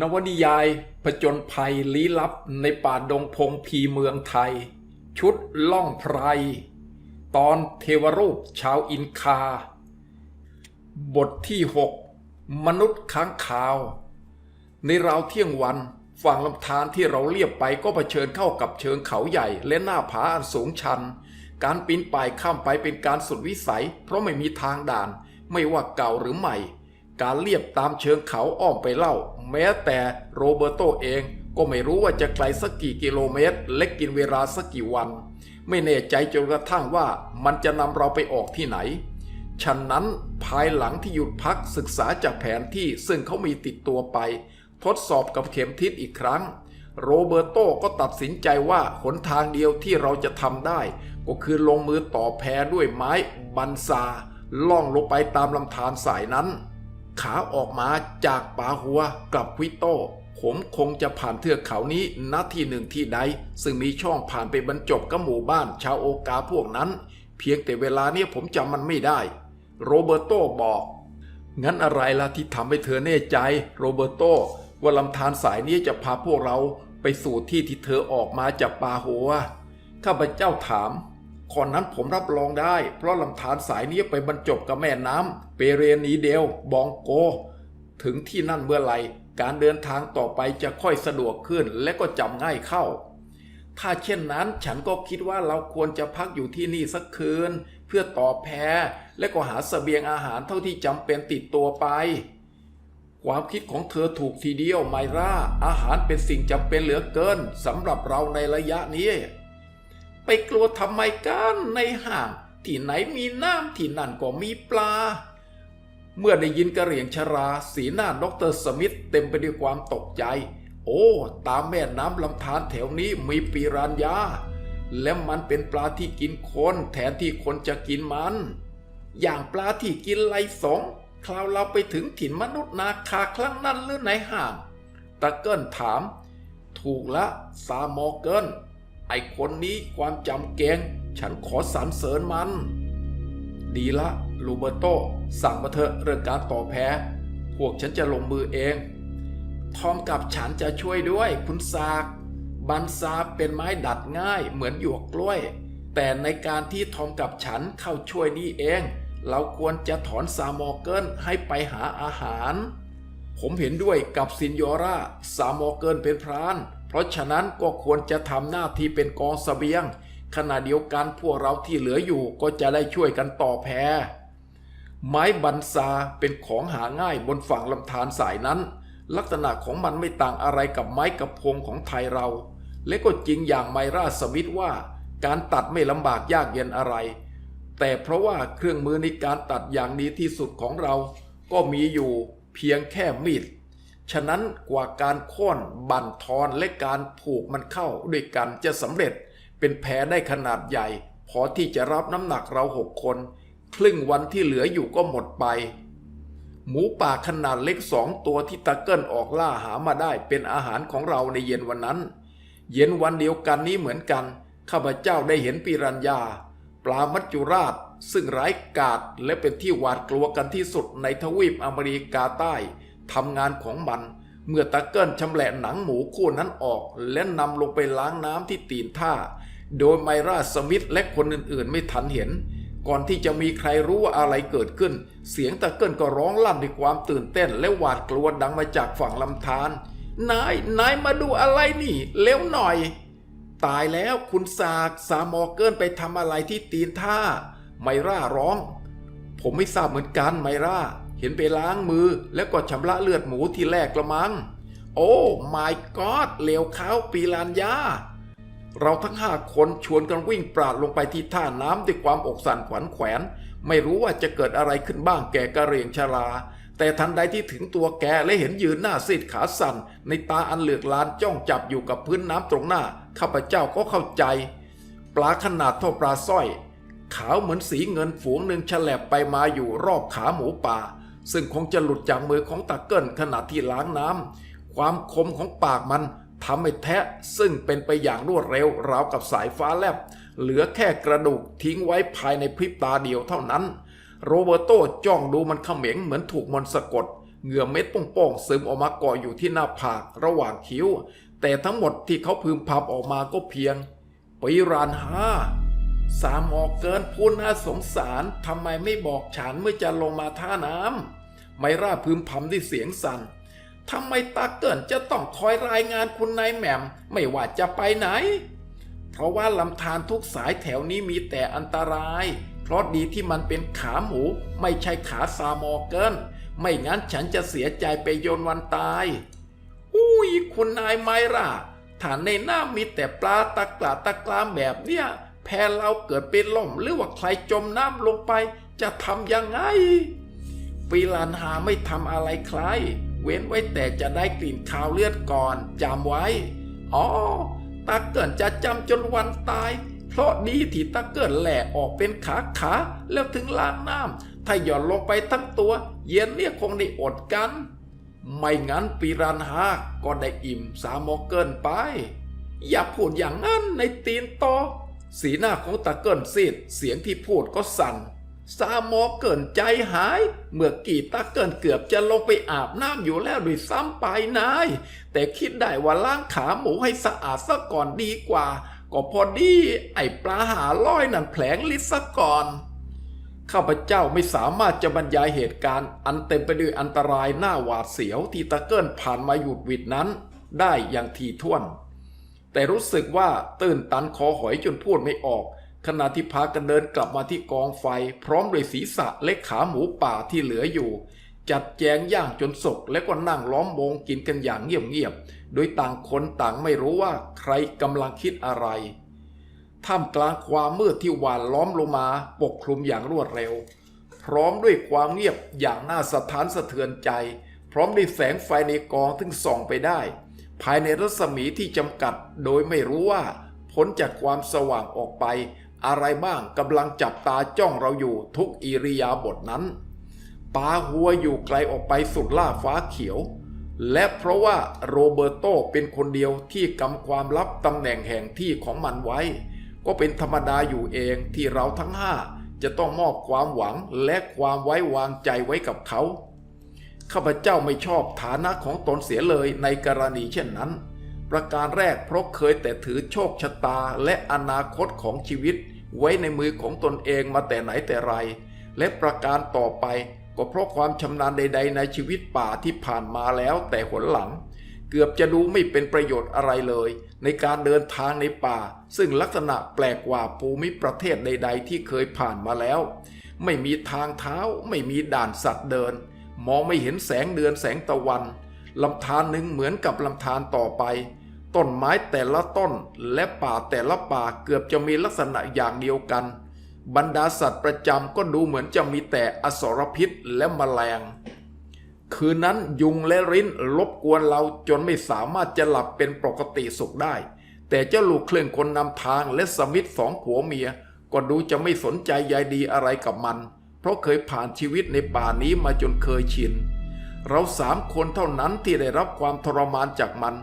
นวนิยายผจญภัยลี้ลับในป่าดงพงพีเมืองไทย ชุดล่องไพร ตอนเทวรูปชาวอินคา บทที่ 6 มนุษย์ค้างคาว ในราวเที่ยงวันฝั่งลำธารที่เราเลียบไปก็เผชิญเข้ากับเชิงเขาใหญ่และหน้าผาอันสูงชัน การปีนป่ายข้ามไปเป็นการสุดวิสัย เพราะไม่มีทางด่าน ไม่ว่าเก่าหรือใหม่ การเลียบตามเชิงเขาอ้อมไปเล่า แม้แต่โรเบโตเองก็ไม่รู้ว่าจะไกลสักกี่กิโลเมตร และกินเวลาสักกี่วัน ไม่แน่ใจจนกระทั่งว่ามันจะนำเราไปออกที่ไหน ฉะนั้นภายหลังที่หยุดพักศึกษาจากแผนที่ซึ่งเขามีติดตัวไป ทดสอบกับเข็มทิศอีกครั้ง โรเบโตก็ตัดสินใจว่าหนทางเดียวที่เราจะทำได้ ก็คือลงมือต่อแพด้วยไม้บันซาล่องลงไปตามลำธารสายนั้น ขาออกมาจากป่าหัวกลับควิโต ผมคงจะผ่านเทือกเขานี้ณที่หนึ่งที่ใด ซึ่งมีช่องผ่านไปบรรจบกับหมู่บ้านชาวโอกาพวกนั้น เพียงแต่เวลาเนี้ยผมจำมันไม่ได้ โรเบโตบอก งั้นอะไรล่ะที่ทำให้เธอแน่ใจโรเบโตว่าลำธารสายนี้จะพาพวกเราไปสู่ที่ที่เธอออกมาจากป่าหัวข้าพเจ้าถาม ข้อนั้นผมรับรองได้ เพราะลำธารสายนี้ไปบรรจบกับแม่น้ำเปเรนีเดล บองโก ถึงที่นั่นเมื่อไหร่การเดินทางต่อไปจะค่อยสะดวกขึ้นและก็จำง่ายเข้า ถ้าเช่นนั้นฉันก็คิดว่าเราควรจะพักอยู่ที่นี่สักคืน เพื่อต่อแพรและก็หาสเสบียงอาหารเท่าที่จำเป็นติดตัวไป ความคิดของเธอถูกทีเดียวไมราอาหารเป็นสิ่งจำเป็นเหลือเกินสำหรับเราในระยะนี้ ไปกลัวทำไมกันในห้างที่ไหนมีน้ำที่นั่นก็มีปลา เมื่อได้ยินกระเหรี่ยงชราสีหน้าดรสมิธเต็มไปด้วยความตกใจ โอ้ ตามแม่น้ำลำธารแถวนี้มีปีรานยาและมันเป็นปลาที่กินคนแทนที่คนจะกินมัน อย่างปลาที่กินไลสงคราวเราไปถึงถิ่นมนุษย์นาคาครั้งนั้นหรือในห้างตะเกิลถาม ถูกละซามอเกิล ไอคนนี้ความจำเก่งฉันขอสรรเสริญมัน ดีละลูเบโตสั่งมาเถอะเรื่องการต่อแพ้ พวกฉันจะลงมือเอง ทอมกับฉันจะช่วยด้วยคุณซากบันซาเป็นไม้ดัดง่ายเหมือนหยวกกล้วย แต่ในการที่ทอมกับฉันเข้าช่วยนี่เอง เราควรจะถอนซามอเกิลให้ไปหาอาหาร ผมเห็นด้วยกับซินโยราซามอเกิลเป็นพราน ราะฉะนั้นก็ควรจะทำหน้าที่เป็นกองสเสบียง ขณะเดียวกันพวกเราที่เหลืออยู่ก็จะได้ช่วยกันต่อแพไม้บันซาเป็นของหาง่ายบนฝั่งลำธารสายนั้น ลักษณะของมันไม่ต่างอะไรกับไม้กระพงของไทยเรา และก็จริงอย่างไมราสมิธว่า การตัดไม่ลำบากยากเย็นอะไร แต่เพราะว่าเครื่องมือในการตัดอย่างดีที่สุดของเรา ก็มีอยู่เพียงแค่มีด ฉะนั้นกว่าการโค่นบั่นทอนและการผูกมันเข้าด้วยกันจะสำเร็จ เป็นแผลได้ขนาดใหญ่ พอที่จะรับน้ำหนักเราหกคน ครึ่งวันที่เหลืออยู่ก็หมดไป หมูป่าขนาดเล็กสองตัวที่ตะเกิลออกล่าหามาได้เป็นอาหารของเราในเย็นวันนั้น เย็นวันเดียวกันนี้เหมือนกัน ข้าพเจ้าได้เห็นปิรันยาปลามัจจุราช ซึ่งร้ายกาจและเป็นที่หวาดกลัวกันที่สุดในทวีปอเมริกาใต้ ทำงานของมัน เมื่อตะเกิลชำแหละหนังหมูคู่นั้นออก และนำลงไปล้างน้ำที่ตีนท่า โดยไมราสมิธและคนอื่นๆ ไม่ทันเห็น ก่อนที่จะมีใครรู้ว่าอะไรเกิดขึ้น เสียงตะเกิลก็ร้องลั่นด้วยความตื่นเต้น และหวาดกลัวดังมาจากฝั่งลำธารนาย นายมาดูอะไรนี่เร็วหน่อย ตายแล้วคุณสากสามอเกิลไปทำอะไรที่ตีนท่า ไมร่าร้อง ผมไม่ทราบเหมือนกันไมร่า เห็นไปล้างมือแล้วก็ชำระเลือดหมูที่แรกละมัง้ง โอ้ไม่กอดเลวเขาปีลานยา เราทั้งห้าคนชวนกันวิ่งปราดลงไปที่ท่าน้ำด้วยความอกสั่นขวัญแขวน ไม่รู้ว่าจะเกิดอะไรขึ้นบ้างแก่กระเรียงชราแต่ทันใดที่ถึงตัวแกและเห็นยืนหน้าซีดขาสั่น ในตาอันเหลือกลานจ้องจับอยู่กับพื้นน้ำตรงหน้า ข้าพเจ้าก็เข้าใจ ปลาขนาดเท่าปลาสร้อยขาวเหมือนสีเงินฝูงหนึ่งฉลบไปมาอยู่รอบขาหมูป่า ซึ่งคงจะหลุดจากมือของตะเกิลขณะที่ล้างน้ำความคมของปากมันทำให้แทะซึ่งเป็นไปอย่างรวดเร็วราวกับสายฟ้าแลบ เหลือแค่กระดูกทิ้งไว้ภายในพริบตาเดียวเท่านั้น โรเบโตจ้องดูมันเขม็งเหมือนถูกมนต์สะกดเหงื่อเม็ดโป่งๆซึมออกมาเกาะอยู่ที่หน้าผากระหว่างคิ้ว แต่ทั้งหมดที่เขาพึมพำออกมาก็เพียงปีรานห้าสามหมอกเกินพูดน่าสงสารทำไมไม่บอกฉันเมื่อจะลงมาท่าน้ำ ไมร่าพึมพำด้วยเสียงสั่นทำไมตาเกินจะต้องคอยรายงานคุณนายแหม่ม ไม่ว่าจะไปไหน เพราะว่าลำธารทุกสายแถวนี้มีแต่อันตราย เพราะดีที่มันเป็นขาหมู ไม่ใช่ขาซามอเกินไม่งั้นฉันจะเสียใจไปโยนวันตาย อุ้ยคุณนายไมร่าถ้าในน้ำมีแต่ปลาตะกลาตะกรามแบบเนี้ยแพเราเกิดเป็นล่มหรือว่าใครจมน้ำลงไป จะทำยังไง ปีลานหาไม่ทำอะไรใคร เว้นไว้แต่จะได้กลิ่นคาวเลือดก่อนจำไว้ อ๋อ ตาเกิดจะจำจนวันตาย เพราะดีที่ตาเกิดแหล่ออกเป็นขาขาแล้วถึงล้างน้ำถ้าหย่อนลงไปทั้งตัว เย็นเนี่ยคงได้อดกัน ไม่งั้นปีรันหาก็ได้อิ่มสามโมเกินไป อย่าพูดอย่างนั้นในตีนโตอสีหน้าของตาเกิลซีดเสียงที่พูดก็สั่น สามโมเกินใจหาย เมื่อกี้ตาเกินเกือบจะลงไปอาบน้ำอยู่แล้วด้วยซ้ำไปนาย แต่คิดได้ว่าล้างขาหมูให้สะอาดซะก่อนดีกว่า ก็พอดีไอ้ปลาหาร้อยนั่นแผลงลิซะก่อน ข้าพเจ้าไม่สามารถจะบรรยายเหตุการณ์อันเต็มไปด้วยอันตรายหน้าหวาดเสียวที่ตะเกิลผ่านมาหยุดวิดนั้น ได้อย่างทีท่วน แต่รู้สึกว่าตื่นตันคอหอยจนพูดไม่ออก ขณะที่พากันเดินกลับมาที่กองไฟ พร้อมด้วยศีรษะและขาหมูป่าที่เหลืออยู่ จัดแจงย่างจนสุกแล้วก็นั่งล้อมวงกินกันอย่างเงียบๆโดยต่างคนต่างไม่รู้ว่าใครกำลังคิดอะไรท่ามกลางความมืดที่หวานล้อมลงมาปกคลุมอย่างรวดเร็ว พร้อมด้วยความเงียบอย่างน่าสะท้านสะเทือนใจ พร้อมด้วยแสงไฟในกองถึงส่องไปได้ ภายในรัศมีที่จำกัดโดยไม่รู้ว่า พ้นจากความสว่างออกไป อะไรบ้างกำลังจับตาจ้องเราอยู่ทุกอิริยาบถนั้นปาหัวอยู่ไกลออกไปสุดล่าฟ้าเขียว และเพราะว่าโรเบร์โตเป็นคนเดียวที่กำความลับตำแหน่งแห่งที่ของมันไว้ ก็เป็นธรรมดาอยู่เองที่เราทั้งห้าจะต้องมอบความหวังและความไว้วางใจไว้กับเขา ข้าพเจ้าไม่ชอบฐานะของตนเสียเลยในกรณีเช่นนั้น ประการแรกเพราะเคยแต่ถือโชคชะตาและอนาคตของชีวิต ไว้ในมือของตนเองมาแต่ไหนแต่ไร และประการต่อไปก็เพราะความชำนาญใด ๆ ในชีวิตป่าที่ผ่านมาแล้วแต่หนหลัง เกือบจะดูไม่เป็นประโยชน์อะไรเลย ในการเดินทางในป่า ซึ่งลักษณะแปลกกว่าภูมิประเทศใด ๆ ที่เคยผ่านมาแล้ว ไม่มีทางเท้าไม่มีด่านสัตว์เดิน มองไม่เห็นแสงเดือนแสงตะวัน ลำธารหนึ่งเหมือนกับลำธารต่อไป ต้นไม้แต่ละต้นและป่าแต่ละป่าเกือบจะมีลักษณะอย่างเดียวกัน บรรดาสัตว์ประจำก็ดูเหมือนจะมีแต่อสรพิษและแมลง คืนนั้นยุงและริ้นรบกวนเราจนไม่สามารถจะหลับเป็นปกติสุขได้ แต่เจ้าลูกเคลื่อนคนนำทางและสมิธสองผัวเมีย ก็ดูจะไม่สนใจใยดีอะไรกับมัน เพราะเคยผ่านชีวิตในป่านี้มาจนเคยชิน เราสามคนเท่านั้นที่ได้รับความทรมานจากมัน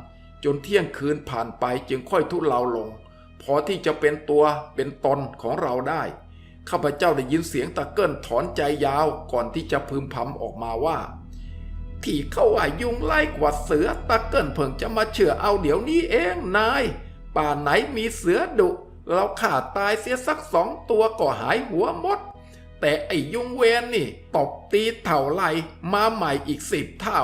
จนเที่ยงคืนผ่านไปจึงค่อยทุเลาลง พอที่จะเป็นตัวเป็นตนของเราได้ ข้าพเจ้าได้ยินเสียงตะเกิลถอนใจยาวก่อนที่จะพึมพำออกมาว่า ที่เขาว่ายุงไล่กว่าเสือตะเกิลเพิ่งจะมาเชื่อเอาเดี๋ยวนี้เองนาย ป่าไหนมีเสือดุ เราขาดตายเสียสักสองตัวก็หายหัวหมด แต่ไอ้ยุงเวนนี่ตบตีเท่าไหรมาใหม่อีกสิบเท่า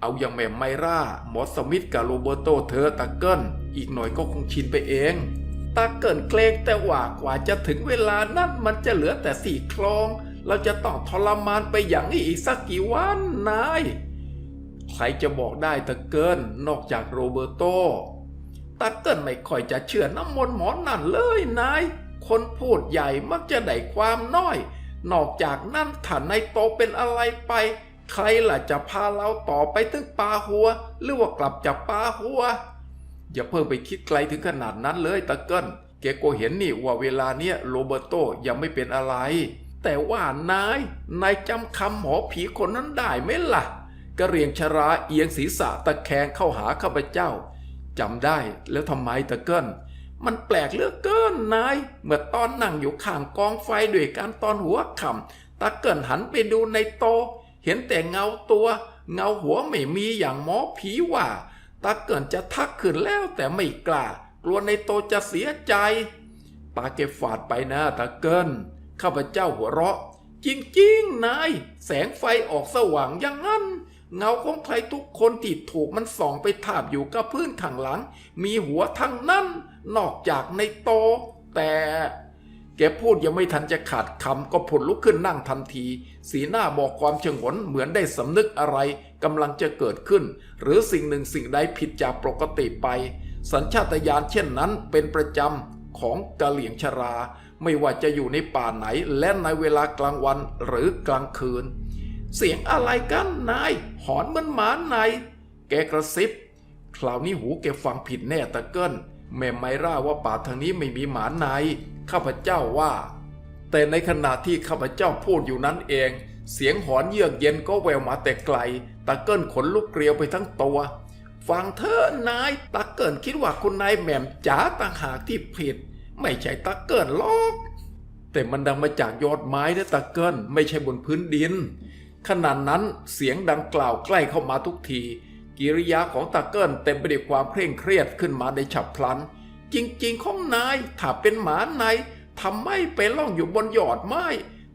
เอาอย่างแม่ไมร่าหมอสมิธกับโรเบร์โตเธอตะเกิลอีกหน่อยก็คงชินไปเองตาเกิลเกรงแต่ว่ากว่าจะถึงเวลานั้นมันจะเหลือแต่สี่คลอง เราจะต้องทรมานไปอย่างนี้อีกสักกี่วันนายใครจะบอกได้ตะเกิลนอกจากโรเบร์โตตาเกิลไม่ค่อยจะเชื่อน้ำมนต์หมอนั่นเลยนาย คนพูดใหญ่มักจะได้ความน้อย นอกจากนั้นถ้านายโตเป็นอะไรไป ใครล่ะจะพาเราต่อไปถึงปาหัว หรือว่ากลับจากปาหัว อย่าเพิ่งไปคิดไกลถึงขนาดนั้นเลยตะเกิลแกก็เห็นนี่ว่าเวลาเนี้ยโรเบรโตยังไม่เป็นอะไร แต่ว่านาย นายจำคำหมอผีคนนั้นได้ไหมล่ะกระเรียงชราเอียงศีรษะตะแคงเข้าหาข้าพเจ้าจำได้แล้วทำไมตะเกิล มันแปลกเหลือกเกินนาย เมื่อตอนนั่งอยู่ข้างกองไฟด้วยกันตอนหัวค่ำตะเกิลหันไปดูในโต เห็นแต่เงาตัว เงาหัวไม่มีอย่างหมอผีว่าตาเกินจะทักขึ้นแล้วแต่ไม่กล้ากลัวในโตจะเสียใจตาเก็บฝาดไปนะตาเกินข้าพเจ้าหัวเราะ จริงๆนาย แสงไฟออกสว่างอย่างนั้น เงาของใครทุกคนที่ถูกมันส่องไปทาบอยู่กับพื้นข้างหลัง มีหัวทั้งนั้น นอกจากในโต แต่แกพูดยังไม่ทันจะขาดคำก็ผลลุกขึ้นนั่งทันที สีหน้าบอกความฉงนเหมือนได้สำนึกอะไรกำลังจะเกิดขึ้น หรือสิ่งหนึ่งสิ่งใดผิดจากปกติไป สัญชาตญาณเช่นนั้นเป็นประจำของกะเหลี่ยงชรา ไม่ว่าจะอยู่ในป่าไหนและในเวลากลางวันหรือกลางคืน เสียงอะไรกันนาย หอนเหมือนหมาในแกกระซิบ คราวนี้หูแกฟังผิดแน่ตะเกิลแม่ไมร่าว่าป่าทางนี้ไม่มีหมาในข้าพเจ้าว่า แต่ในขณะที่ข้าพเจ้าพูดอยู่นั้นเอง เสียงหอนเยือกเย็นก็แววมาแต่ไกล ตะเกิลขนลุกเกลียวไปทั้งตัวฟังเถอนายตะเกิลคิดว่าคุณนายแหม่มจ๋าต่างหากที่ผิด ไม่ใช่ตะเกิลหรอกแต่มันดังมาจากยอดไม้นะตะเกิลไม่ใช่บนพื้นดิน ขณะนั้นเสียงดังกล่าวใกล้เข้ามาทุกที กิริยาของตาเกิลเต็มไปด้วยความเคร่งเครียดขึ้นมาในฉับพลัน จริงๆของนายถ้าเป็นหมาในทำไมไปล่องอยู่บนยอดไม้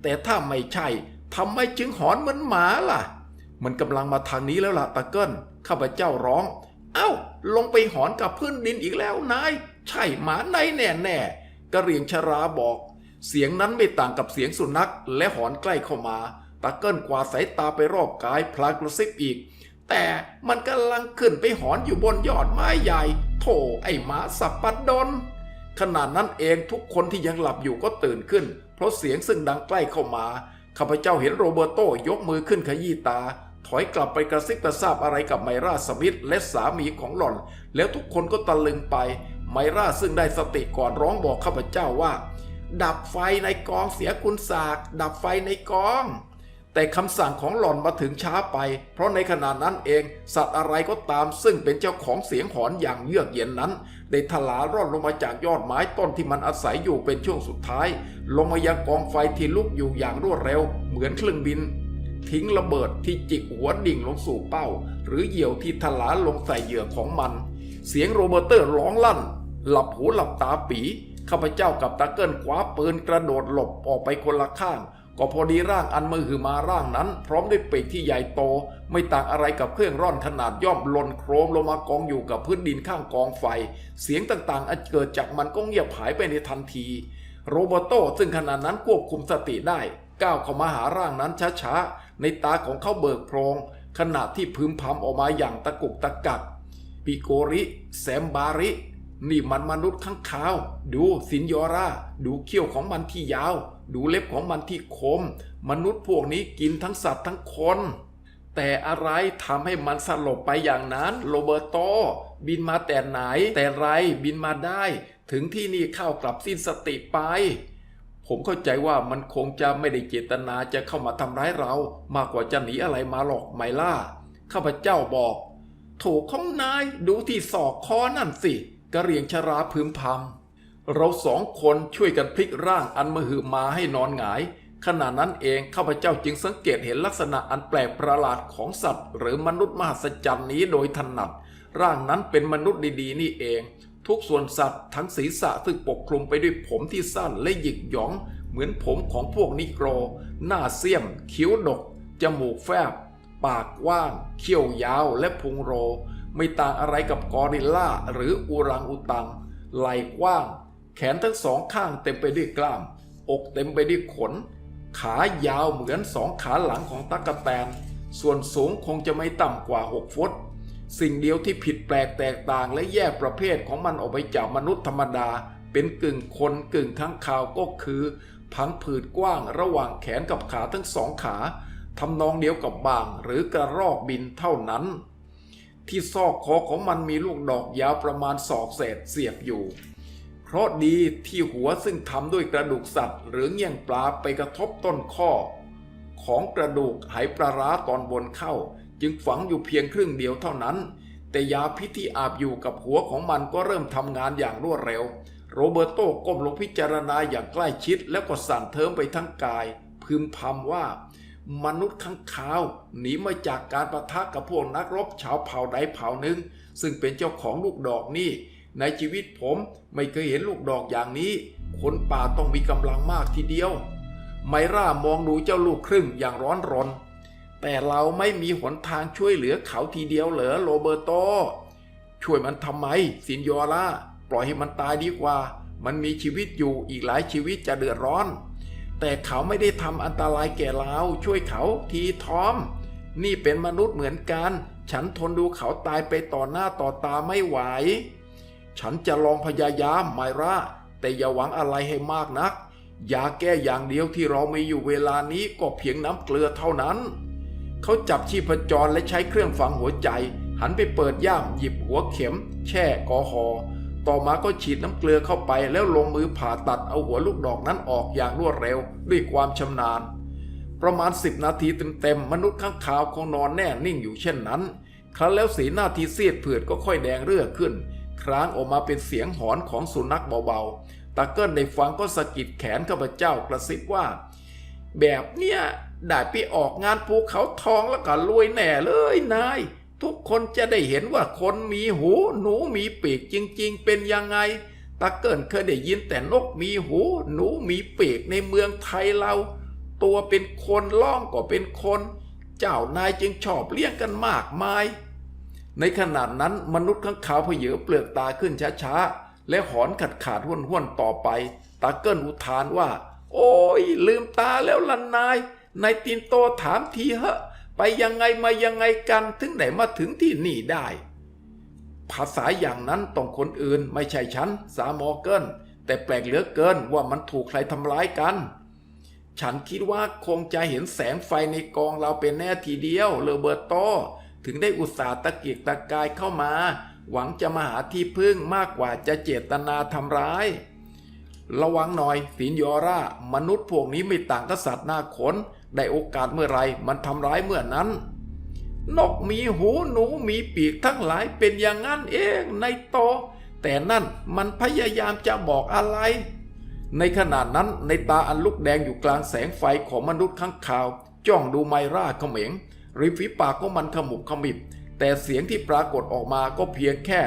แต่ถ้าไม่ใช่ทำไมจึงหอนเหมือนหมาล่ะ มันกำลังมาทางนี้แล้วล่ะตาเกิลข้าพเจ้าร้อง เอ้า ลงไปหอนกับพื้นดินอีกแล้วนาย ใช่หมาในแน่แน่กระเรียงชราบอก เสียงนั้นไม่ต่างกับเสียงสุนัขและหอนใกล้เข้ามา ตาเกิลกวาดสายตาไปรอบกายพลางกระซิบอีก แต่มันกำลังขึ้นไปหอนอยู่บนยอดไม้ใหญ่ โถไอหมาสับปัดดนขณะนั้นเองทุกคนที่ยังหลับอยู่ก็ตื่นขึ้น เพราะเสียงซึ่งดังใกล้เข้ามาข้าพเจ้าเห็นโรเบร์โตยกมือขึ้นขยี้ตา ถอยกลับไปกระซิบกระซาบอะไรกับไมราสมิธและสามีของหล่อน แล้วทุกคนก็ตะลึงไป ไมราซึ่งได้สติก่อนร้องบอกข้าพเจ้าว่า ดับไฟในกองเสียคุณสาก ดับไฟในกอง แต่คำสั่งของหล่อนมาถึงช้าไป เพราะในขณะนั้นเองสัตว์อะไรก็ตามซึ่งเป็นเจ้าของเสียงหอนอย่างเยือกเย็นนั้น ได้ทลาร่อนลงมาจากยอดไม้ต้นที่มันอาศัยอยู่เป็นช่วงสุดท้าย ลงมายังกองไฟที่ลุกอยู่อย่างรวดเร็ว เหมือนเครื่องบิน ทิ้งระเบิดที่จิกหัวดิ่งลงสู่เป้า หรือเหยี่ยวที่ทลาลงใส่เหยื่อของมัน เสียงโรเบอร์เตอร์ร้องลั่น หลับหูหลับตาปีข้าพเจ้ากับตาเกิลคว้าปืนกระโดดหลบออกไปคนละข้าง ก็พอดีร่างอันมือหือมาร่างนั้น พร้อมด้วยปีกที่ใหญ่โต ไม่ต่างอะไรกับเครื่องร่อนขนาดย่อมลนโครมลงมากองอยู่กับพื้นดินข้างกองไฟ เสียงต่างๆอันเกิดจากมันก็เงียบหายไปในทันที โรเบโตซึ่งขณะนั้นควบคุมสติได้ ก้าวเข้ามาหาร่างนั้นช้าๆ ในตาของเขาเบิกโพรง ขณะที่พึมพำออกมาอย่างตะกุกตะกักปิโกริแซมบารินี่มันมนุษย์ข้างขาว ดูสินยอรา ดูเขี้ยวของมันที่ยาว ดูเล็บของมันที่คม มนุษย์พวกนี้กินทั้งสัตว์ทั้งคน แต่อะไรทำให้มันสลบไปอย่างนั้น โรเบร์โตบินมาแต่ไหน แต่ไรบินมาได้ ถึงที่นี่เข้ากลับสิ้นสติไป ผมเข้าใจว่ามันคงจะไม่ได้เจตนาจะเข้ามาทำร้ายเรา มากกว่าจะหนีอะไรมาหรอกไมล่าข้าพเจ้าบอก โถของนายดูที่ศอกคอนั่นสิกระเรียงชราพึมพำ เราสองคนช่วยกันพลิกร่างอันมหือมาให้นอนหงาย ขณะนั้นเองข้าพเจ้าจึงสังเกตเห็นลักษณะอันแปลกประหลาดของสัตว์ หรือมนุษย์มหัศจรรย์นี้โดยถนัด ร่างนั้นเป็นมนุษย์ดีๆ นี่เอง ทุกส่วนสัตว์ทั้งศีรษะซึ่งปกคลุมไปด้วยผมที่สั้นและหยิกหยอง เหมือนผมของพวกนิโกร หน้าเสี้ยม คิ้วดก จมูกแฟบ ปากกว้าง เขี้ยวยาวและพุงโร ไม่ต่างอะไรกับกอริลลาหรืออูรังอุตัง ไหล่กว้าง แขนทั้งสองข้างเต็มไปด้วยกล้าม อกเต็มไปด้วยขน ขายาวเหมือนสองขาหลังของตั๊กแตน ส่วนสูงคงจะไม่ต่ำกว่า 6 ฟุต สิ่งเดียวที่ผิดแปลกแตกต่างและแยกประเภทของมันออกไปจากมนุษย์ธรรมดา เป็นกึ่งคนกึ่งทั้งข่าวก็คือ พังผืดกว้างระหว่างแขนกับขาทั้งสองขาทำนองเดียวกับบางหรือกระรอกบินเท่านั้น ที่ซอกคอของมันมีลูกดอกยาวประมาณศอกเศษเสียบอยู่ เพราะดีที่หัวซึ่งทำด้วยกระดูกสัตว์ หรือเงี้ยงปลาไปกระทบต้นข้อ ของกระดูกไหปลาร้าตอนบนเข้า จึงฝังอยู่เพียงครึ่งเดียวเท่านั้น แต่ยาพิษที่อาบอยู่กับหัวของมันก็เริ่มทำงานอย่างรวดเร็ว โรเบอร์โตก้มลงพิจารณาอย่างใกล้ชิดแล้วก็สั่นเทิมไปทั้งกาย พึมพำว่ามนุษย์ข้างขาวหนีมาจากการประทะกับพวกนักรบชาวเผ่าใดเผ่าหนึ่ง ซึ่งเป็นเจ้าของลูกดอกนี่ ในชีวิตผมไม่เคยเห็นลูกดอกอย่างนี้ คนป่าต้องมีกำลังมากทีเดียว ไมร่ามองดูเจ้าลูกครึ่งอย่างร้อนรน แต่เราไม่มีหนทางช่วยเหลือเขาทีเดียวเหรอโรเบอร์โต ช่วยมันทำไมสินโยล่าปล่อยให้มันตายดีกว่า มันมีชีวิตอยู่อีกหลายชีวิตจะเดือดร้อน แต่เขาไม่ได้ทำอันตรายแก่เราช่วยเขาทีทอม นี่เป็นมนุษย์เหมือนกัน ฉันทนดูเขาตายไปต่อหน้าต่อตาไม่ไหว ฉันจะลองพยายามไมร่าแต่อย่าหวังอะไรให้มากนัก ยาแก้อย่างเดียวที่เรามีอยู่เวลานี้ก็เพียงน้ำเกลือเท่านั้น เขาจับชีพจรและใช้เครื่องฝังหัวใจ หันไปเปิดย่ามหยิบหัวเข็ม แช่กอหอต่อมาก็ฉีดน้ำเกลือเข้าไปแล้วลงมือผ่าตัดเอาหัวลูกดอกนั้นออกอย่างรวดเร็วด้วยความชำนาญ ประมาณสิบนาทีเต็มๆมนุษย์ข้างขาวคงนอนแน่นิ่งอยู่เช่นนั้น ครั้นแล้วสีหน้าที่ซีดเผือดก็ค่อยแดงเรื่อขึ้น ครางออกมาเป็นเสียงหอนของสุนัขเบาๆตาเกิลในฟังก็สะกิดแขนข้าพเจ้ากระซิบว่า แบบเนี้ยได้ไปออกงานภูเขาทองแล้วก็รวยแน่เลยนาย ทุกคนจะได้เห็นว่าคนมีหูหนูมีปีกจริง ๆ เป็นยังไงตาเกิลเคยได้ยินแต่นกมีหู หนูมีปีกในเมืองไทยเรา ตัวเป็นคนล่องก็เป็นคน เจ้านายจึงชอบเลี้ยงกันมากมาย ในขณะนั้นมนุษย์ข้างขาวเพเยอเปลือกตาขึ้นช้าๆ และหอนขาดขาดห้วนๆต่อไป ตาเกิลอุทานว่า โอ้ย ลืมตาแล้วลันนายนายตินโตถามทีเหอะ ไปยังไงมายังไงกันถึงไหนมาถึงที่นี่ได้ ภาษาอย่างนั้นต้องคนอื่นไม่ใช่ฉัน สามอเกิลแต่แปลกเหลือเกินว่ามันถูกใครทำร้ายกัน ฉันคิดว่าคงจะเห็นแสงไฟในกองเราเป็นแน่ทีเดียวเลเบอร์โต ถึงได้อุตส่าห์ตะเกียกตะกายเข้ามา หวังจะมาหาที่พึ่งมากกว่าจะเจตนาทำร้าย ระวังหน่อยสินยอร่ามนุษย์พวกนี้ไม่ต่างกับสัตว์หน้าขนได้โอกาสเมื่อไรมันทำร้ายเมื่อนั้น นกมีหูหนูมีปีกทั้งหลายเป็นอย่างนั้นเองในโต แต่นั่นมันพยายามจะบอกอะไร ในขณะนั้นในตาอันลุกแดงอยู่กลางแสงไฟของมนุษย์ข้างข่าว จ้องดูไมร่าเขม็ง ริมฝีปากของมันขมุบขมิบ แต่เสียงที่ปรากฏออกมาก็เพียงแค่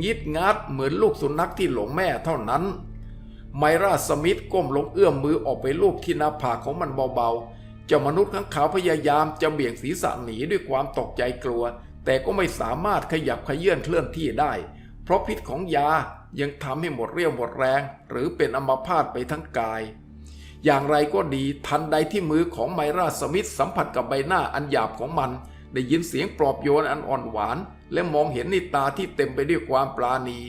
งิดงัดเหมือนลูกสุนัขที่หลงแม่เท่านั้น ไมราสมิธก้มลงเอื้อมมือออกไปลูบที่หน้าผากของมันเบาๆ เจ้ามนุษย์ข้างขาวพยายามจะเบี่ยงศีรษะหนีด้วยความตกใจกลัว แต่ก็ไม่สามารถขยับขยื่นเคลื่อนที่ได้ เพราะพิษของยายังทำให้หมดเรี่ยวหมดแรง หรือเป็นอัมพาตไปทั้งกาย อย่างไรก็ดีทันใดที่มือของไมราสมิธสัมผัสกับใบหน้าอันหยาบของมัน ได้ยินเสียงปลอบโยนอันอ่อนหวาน และมองเห็นในตาที่เต็มไปด้วยความปราณี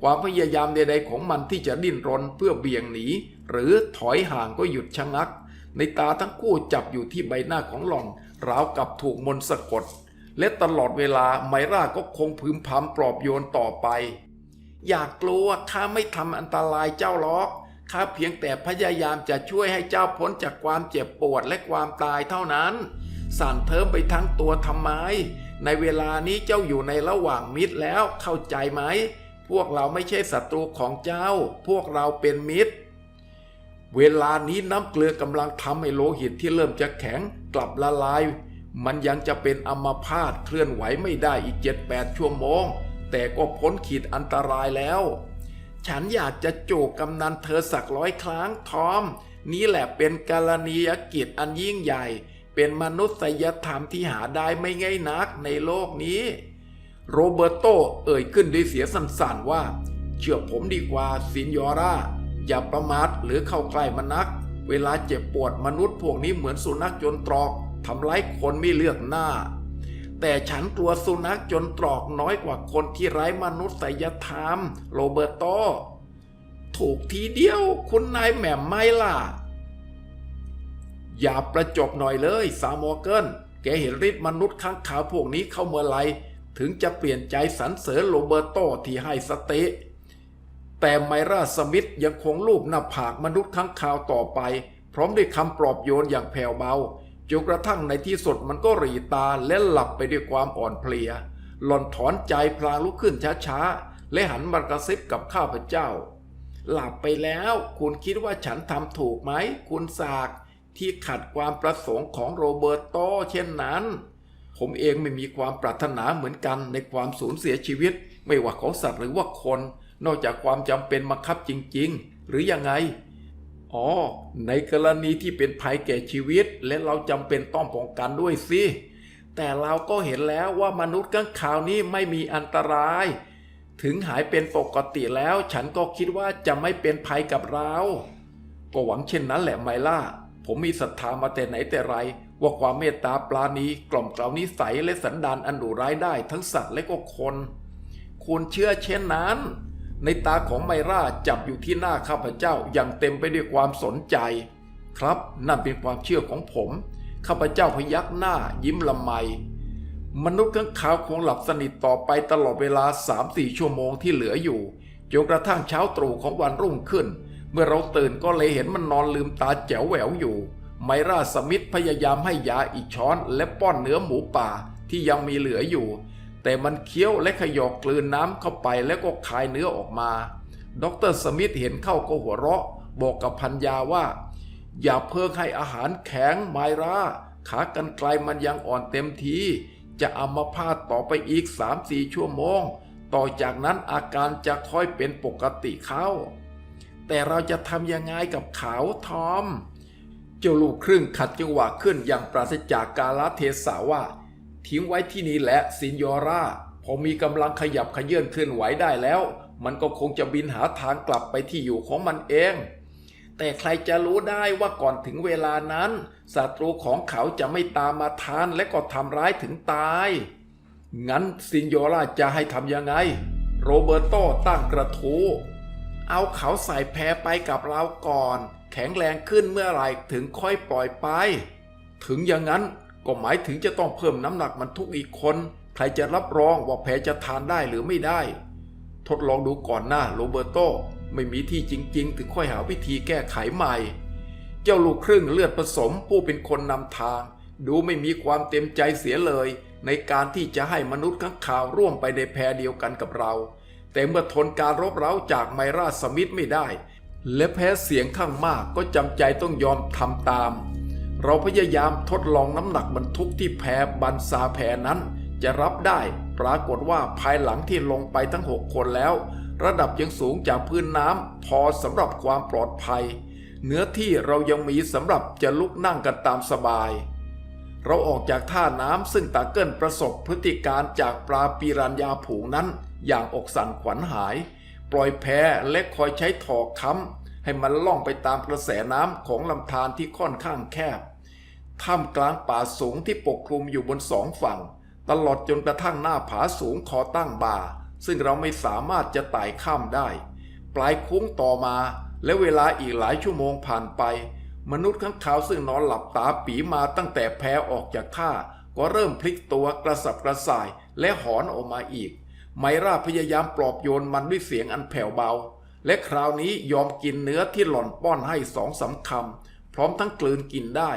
ความพยายามใดๆของมันที่จะดิ้นรนเพื่อเบี่ยงหนี หรือถอยห่างก็หยุดชะงัก ในตาทั้งคู่จับอยู่ที่ใบหน้าของหล่อนราวกับถูกมนต์สะกด และตลอดเวลาไมราก็คงพึมพำปลอบโยนต่อไป อย่ากกลัวข้าไม่ทำอันตรายเจ้าหรอก ข้าเพียงแต่พยายามจะช่วยให้เจ้าพ้นจากความเจ็บปวดและความตายเท่านั้น สั่นเทิมไปทั้งตัวทำไม ในเวลานี้เจ้าอยู่ในระหว่างมิตรแล้วเข้าใจไหม พวกเราไม่ใช่ศัตรูของเจ้า พวกเราเป็นมิตร เวลานี้น้ำเกลือกำลังทำให้โลหิตที่เริ่มจะแข็งกลับละลาย มันยังจะเป็นอัมพาตเคลื่อนไหวไม่ได้อีกเจ็ดแปดชั่วโมง แต่ก็พ้นขีดอันตรายแล้ว ฉันอยากจะจูบกำนันเธอสักร้อยครั้งทอม นี่แหละเป็นกรณียกิจอันยิ่งใหญ่ เป็นมนุษยธรรมที่หาได้ไม่ง่ายนักในโลกนี้ โรเบร์โตเอ่ยขึ้นด้วยเสียสั่นๆว่า เชื่อผมดีกว่าสินยอร่า อย่าประมาทหรือเข้าใกล้มันนัก เวลาเจ็บปวดมนุษย์พวกนี้เหมือนสุนัขจนตรอกทำร้ายคนไม่เลือกหน้า แต่ฉันกลัวสุนัขจนตรอกน้อยกว่าคนที่ไร้มนุษยธรรม โรเบอร์โต ถูกทีเดียวคุณนายแหม่มไม่ล่ะ อย่าประจบหน่อยเลยซามอเกิลแกเห็นฤทธิ์มนุษย์ข้างขาวพวกนี้เข้าเมื่อไรถึงจะเปลี่ยนใจสรรเสริญโรเบอร์โตที่ให้สเตะแต่ไมราสมิธยังคงลูบหน้าผากมนุษย์ข้างขาวต่อไป พร้อมด้วยคำปลอบโยนอย่างแผ่วเบา จนกระทั่งในที่สุดมันก็หรีตาและหลับไปด้วยความอ่อนเพลีย หล่อนถอนใจพลางลุกขึ้นช้าๆ และหันมากระซิบกับข้าพเจ้า หลับไปแล้ว คุณคิดว่าฉันทำถูกไหม คุณสาก ที่ขัดความประสงค์ของโรเบิร์โตเช่นนั้น ผมเองไม่มีความปรารถนาเหมือนกันในความสูญเสียชีวิต ไม่ว่าของสัตว์หรือว่าคน นอกจากความจำเป็นบังคับจริง ๆ หรือยังไง อ๋อ ในกรณีที่เป็นภัยแก่ชีวิต และเราจำเป็นต้องป้องกันด้วยสิ แต่เราก็เห็นแล้วว่ามนุษย์ข้างข่าวนี้ไม่มีอันตราย ถึงหายเป็นปกติแล้ว ฉันก็คิดว่าจะไม่เป็นภัยกับเรา ก็หวังเช่นนั้นแหละไมล่า ผมมีศรัทธามาแต่ไหนแต่ไร ว่าความเมตตาปราณีกล่อมเกลานิสัยและสันดานอันดุร้ายได้ทั้งสัตว์และก็คนคุณเชื่อเช่นนั้น ในตาของไมราจับอยู่ที่หน้าข้าพเจ้าอย่างเต็มไปด้วยความสนใจ ครับนั่นเป็นความเชื่อของผม ข้าพเจ้าพยักหน้ายิ้มละไม มนุษย์ข้างขาวคงหลับสนิทต่อไปตลอดเวลา 3-4 ชั่วโมงที่เหลืออยู่จนกระทั่งเช้าตรู่ของวันรุ่งขึ้น เมื่อเราตื่นก็เลยเห็นมันนอนลืมตาแจ๋วแหววอยู่ ไมราสมิธพยายามให้ยาอีกช้อนและป้อนเนื้อหมูป่าที่ยังมีเหลืออยู่ แต่มันเคี้ยวและขยอกกลืนน้ำเข้าไปแล้วก็คายเนื้อออกมาดรสมิธเห็นเข้าก็หัวเราะ บอกกับพัญญาว่า อย่าเพิ่งให้อาหารแข็งไมราขากรรไกลมันยังอ่อนเต็มที จะเอามาพาดต่อไปอีก3-4ชั่วโมง ต่อจากนั้นอาการจะค่อยเป็นปกติเข้า แต่เราจะทำยังไงกับเขาทอม เจ้าลูกครึ่งขัดจังหวะขึ้นอย่างปราศจากกาลเทศะว่า ทิ้งไว้ที่นี่แหละซินยอร่า พอมีกำลังขยับขยื่นเคลื่อนไหวได้แล้ว มันก็คงจะบินหาทางกลับไปที่อยู่ของมันเอง แต่ใครจะรู้ได้ว่าก่อนถึงเวลานั้นศัตรูของเขาจะไม่ตามมาทานและก็ทำร้ายถึงตาย งั้นซินโยราจะให้ทำยังไง โรเบอร์โตตั้งกระทู้เอาเขาใส่แพไปกับเราก่อน แข็งแรงขึ้นเมื่อไหร่ถึงค่อยปล่อยไป ถึงอย่างนั้น ก็หมายถึงจะต้องเพิ่มน้ำหนักมันทุกอีกคน ใครจะรับรองว่าแพจะทานได้หรือไม่ได้ ทดลองดูก่อนหน้าโรเบร์โตไม่มีที่จริง ๆ ถึงค่อยหาวิธีแก้ไขใหม่ เจ้าลูกครึ่งเลือดผสมผู้เป็นคนนำทาง ดูไม่มีความเต็มใจเสียเลย ในการที่จะให้มนุษย์ข้างข่าวร่วมไปในแพรเดียวกันกับเรา แต่เมื่อทนการรบเร้าจากไมราสมิธไม่ได้ และแพ้เสียงข้างมากก็จำใจต้องยอมทำตาม เราพยายามทดลองน้ำหนักบรรทุกที่แพบันซาแพนั้น จะรับได้ ปรากฏว่าภายหลังที่ลงไปทั้งหกคนแล้ว ระดับยังสูงจากพื้นน้ำพอสำหรับความปลอดภัย เนื้อที่เรายังมีสำหรับจะลุกนั่งกันตามสบาย เราออกจากท่าน้ำซึ่งตาเกิลประสบพฤติการจากปลาปีรันยาผูงนั้น อย่างอกสั่นขวัญหาย ปล่อยแพและคอยใช้ถอกค้ำให้มันล่องไปตามกระแสน้ำของลำธารที่ค่อนข้างแคบ ท่ามกลางป่าสูงที่ปกคลุมอยู่บนสองฝั่ง ตลอดจนกระทั่งหน้าผาสูงคอตั้งบ่า ซึ่งเราไม่สามารถจะไต่ข้ามได้ ปลายคุ้งต่อมา และเวลาอีกหลายชั่วโมงผ่านไป มนุษย์ข้างขาวซึ่งนอนหลับตาปีมาตั้งแต่แพออกจากท่า ก็เริ่มพลิกตัวกระสับกระส่ายและหอนออกมาอีก ไมราพยายามปลอบโยนมันด้วยเสียงอันแผ่วเบา และคราวนี้ยอมกินเนื้อที่หล่อนป้อนให้สองสามคำพร้อมทั้งกลืนกินได้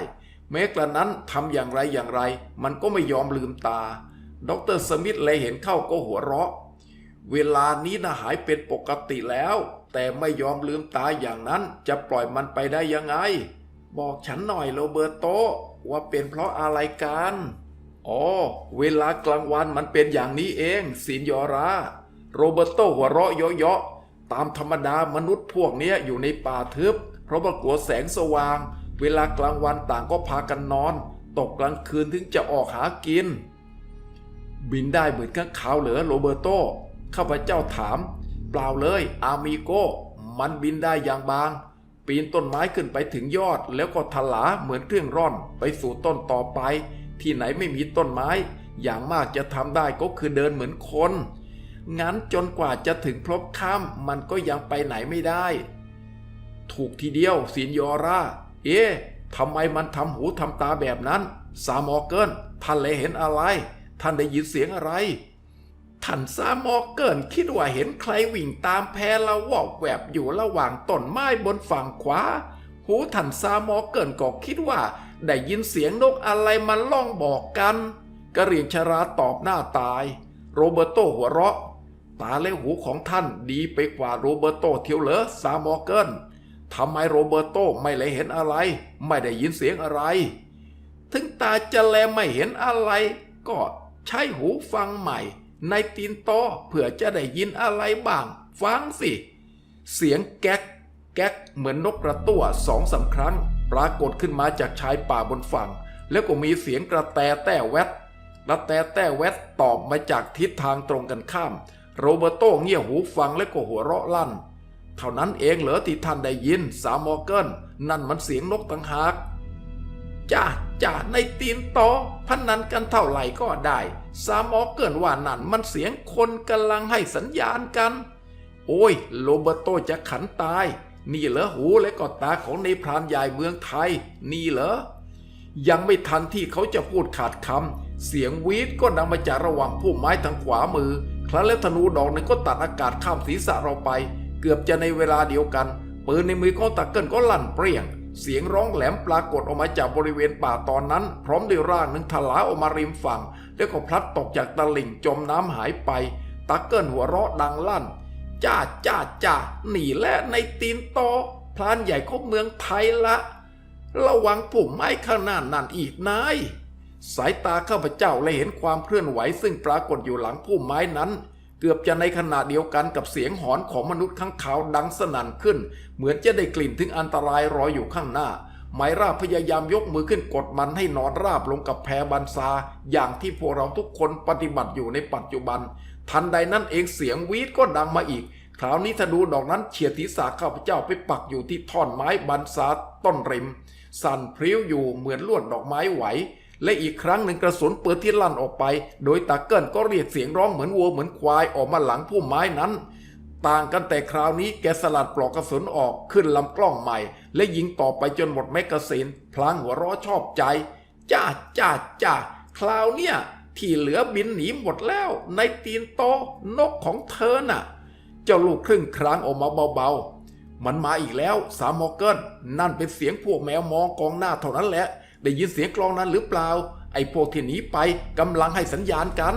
แม้กระนั้นทำอย่างไรอย่างไร มันก็ไม่ยอมลืมตา ดรสมิธเลยเห็นเข้าก็หัวเราะ เวลานี้นะหายเป็นปกติแล้ว แต่ไม่ยอมลืมตาอย่างนั้นจะปล่อยมันไปได้ยังไง บอกฉันหน่อยโรเบร์โต ว่าเป็นเพราะอะไรกันอ๋อเวลากลางวันมันเป็นอย่างนี้เองสินยอราโรเบร์โตหัวเราะเยาะๆตามธรรมดามนุษย์พวกนี้อยู่ในป่าทึบ เพราะว่ากลัวแสงสว่าง เวลากลางวันต่างก็พากันนอน ตกกลางคืนถึงจะออกหากิน บินได้เหมือนข้างขาวเหรอโรเบร์โตข้าพเจ้าถาม เปล่าเลยอามิโกมันบินได้อย่างบาง ปีนต้นไม้ขึ้นไปถึงยอด แล้วก็ทลาเหมือนเครื่องร่อนไปสู่ต้นต่อไป ที่ไหนไม่มีต้นไม้ อย่างมากจะทำได้ก็คือเดินเหมือนคนงั้นจนกว่าจะถึงพบค่ำมันก็ยังไปไหนไม่ได้ ถูกทีเดียวสินยอร่า เอ๊ะทำไมมันทำหูทำตาแบบนั้นสามอเกิลท่านเลยเห็นอะไร ท่านได้ยินเสียงอะไร ท่านซามอเกิลคิดว่าเห็นใครวิ่งตามแพละวอกแวบอยู่ระหว่างต้นไม้บนฝั่งขวา หูท่านซามอเกิลก็คิดว่า ได้ยินเสียงนกอะไรมันล่องบอกกันกระเรียงชราตอบหน้าตาย โรเบร์โตหัวเราะ ตาและหูของท่านดีไปกว่าโรเบร์โตเทียวเหรอซามอเกิล ทำไมโรเบร์โตไม่เลยเห็นอะไร ไม่ได้ยินเสียงอะไร ถึงตาจะแลไม่เห็นอะไร ก็ใช้หูฟังใหม่ ในตีนโตเพื่อจะได้ยินอะไรบ้าง ฟังสิ เสียงแก๊ก แก๊กเหมือนนกกระตั้วสองสามครั้ง ปรากฏขึ้นมาจากชายป่าบนฝั่ง แล้วก็มีเสียงกระแตแต้แวดกระแตแต้แวดตอบมาจากทิศทางตรงกันข้าม โรเบร์โตเงี่ยหูฟังแล้วก็หัวเราะลั่น เท่านั้นเองเหรอที่ท่านได้ยินสามมอร์เกิลนั่นมันเสียงนกต่างหากจ้าจ้าในตีนโตอพนันกันเท่าไหร่ก็ได้ สามอเกินว่านั่นมันเสียงคนกำลังให้สัญญาณกัน โอ้ยโรเบร์โตจะขันตาย นี่เหรอหูและก็ตาของในพรานใหญ่เมืองไทย นี่เหรอ ยังไม่ทันที่เขาจะพูดขาดคำเสียงวีดก็ดังมาจากระหว่างพุ่มไม้ทางขวามือ ครั้นแล้วธนูดอกหนึ่งก็ตัดอากาศข้ามศีรษะเราไป เกือบจะในเวลาเดียวกัน ปืนในมือของตาเกิลก็ลั่นเปรี้ยง เสียงร้องแหลมปรากฏออกมาจากบริเวณป่าตอนนั้น พร้อมด้วยร่างหนึ่งถลาออกมาริมฝั่ง แล้วก็พลัดตกจากตะลิ่งจมน้ำหายไปตาเกิลหัวเราะดังลั่น จ้าจ้าจ้าหนีและในตีนโตพลานใหญ่ของเมืองไทยละ ระวังปุ่มไม้ข้างหน้านั่นอีกนายสายตาข้าพเจ้าและเห็นความเคลื่อนไหวซึ่งปรากฏอยู่หลังพุ่มไม้นั้น เกือบจะในขณะเดียวกันกับเสียงหอนของมนุษย์ข้างขาวดังสนั่นขึ้น เหมือนจะได้กลิ่นถึงอันตรายรออยู่ข้างหน้า ไมราพยายามยกมือขึ้นกดมันให้นอนราบลงกับแพบันซา อย่างที่พวกเราทุกคนปฏิบัติอยู่ในปัจจุบัน ทันใดนั้นเองเสียงวีดก็ดังมาอีกคราวนี้ธนูดอกนั้นเฉียดศีรษะข้าพเจ้าไปปักอยู่ที่ท่อนไม้บันซาต้นริม สั่นพริ้วอยู่เหมือนลวดดอกไม้ไหว และอีกครั้งหนึ่งกระสุนปืนที่ลั่นออกไป โดยตาเกิลก็เรียกเสียงร้องเหมือนวัวเหมือนควายออกมาหลังพุ่มไม้นั้น ต่างกันแต่คราวนี้แกสลัดปลอกกระสุนออกขึ้นลำกล้องใหม่ และยิงต่อไปจนหมดแมกกาซีน พลางหัวเร้อชอบใจ จ้าจ้าจ้าคราวเนี้ยที่เหลือบินหนีหมดแล้ว ในตีนโตนกของเธอน่ะ เจ้าลูกครึ่งครางออกมาเบาๆมันมาอีกแล้วสามมอเกิลนั่นเป็นเสียงพวกแมวมองกองหน้าเท่านั้นแหละ ได้ยินเสียงกลองนั้นหรือเปล่า ไอ้พวกที่หนีไปกำลังให้สัญญาณกัน